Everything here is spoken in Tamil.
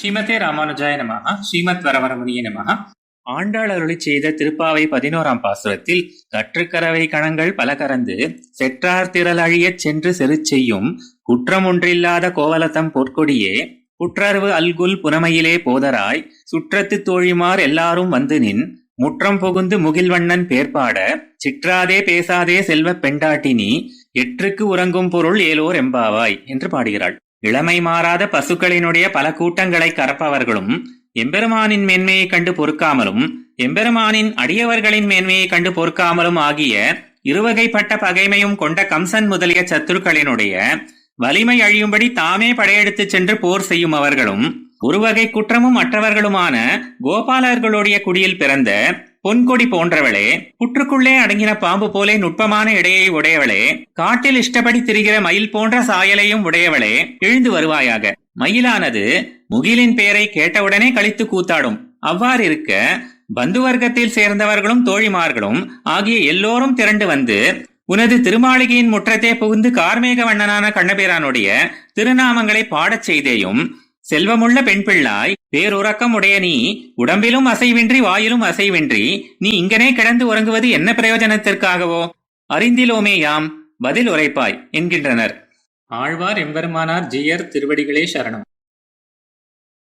ஸ்ரீமதே ராமானுஜாய நமஹ ஸ்ரீமத் வரவரமுனிய நமஹ ஆண்டாள் அருளி செய்த திருப்பாவை பதினோராம் பாசுரத்தில் கற்றுக்கரவை கணங்கள் பல கறந்து செற்றார் திரள் அழியச் சென்று செரு செய்யும் குற்றம் ஒன்றில்லாத கோவலத்தம் பொற்கொடியே குற்றர்வு அல்குல் புனமையிலே போதராய் சுற்றத்து தோழிமார் எல்லாரும் வந்து நின் முற்றம் புகுந்து முகில்வண்ணன் பேர்பாட சிற்றாதே பேசாதே செல்வப் பெண்டாட்டினி எற்றுக்கு உறங்கும் பொருள் ஏலோர் எம்பாவாய் என்று பாடுகிறாள். இளமை மாறாத பசுக்களினுடைய பல கூட்டங்களை கறப்பவர்களும் எம்பெருமானின் மேன்மையை கண்டு பொறுக்காமலும் எம்பெருமானின் அடியவர்களின் மேன்மையை கண்டு பொறுக்காமலும் ஆகிய இருவகைப்பட்ட பகைமையும் கொண்ட கம்சன் முதலிய சத்துருக்களினுடைய வலிமை அழியும்படி தாமே படையெடுத்துச் சென்று போர் செய்யும் அவர்களும் ஒருவகை குற்றமும் மற்றவர்களுமான கோபாலர்களுடைய குடியில் பிறந்த பொன்கொடி போன்றவளே புற்றுக்குள்ளே அடங்கின பாம்பு போலே நுட்பமான இடையை உடையவளே காட்டில் இஷ்டப்படி திரிகிற மயில் போன்ற சாயலையும் உடையவளே எழுந்து வருவாயாக. மயிலானது முகிலின் பெயரை கேட்டவுடனே கழித்து கூத்தாடும். அவ்வாறிருக்க பந்து வர்க்கத்தில் சேர்ந்தவர்களும் தோழிமார்களும் ஆகிய எல்லோரும் திரண்டு வந்து உனது திருமாளிகையின் முற்றத்தே புகுந்து கார்மேக வண்ணனான கண்ணபிரானுடைய திருநாமங்களை பாடச் செய்தேயும் செல்வமுள்ள பெண் பிள்ளாய் பேருறக்கம் உடைய நீ உடம்பிலும் அசைவின்றி வாயிலும் அசைவின்றி நீ இங்கனே கிடந்து உறங்குவது என்ன பிரயோஜனத்திற்காகவோ? அறிந்திலோமே யாம் பதில் உரைப்பாய் என்கின்றனர். ஆழ்வார் எம்பெருமானார் ஜியர் திருவடிகளே சரணம்.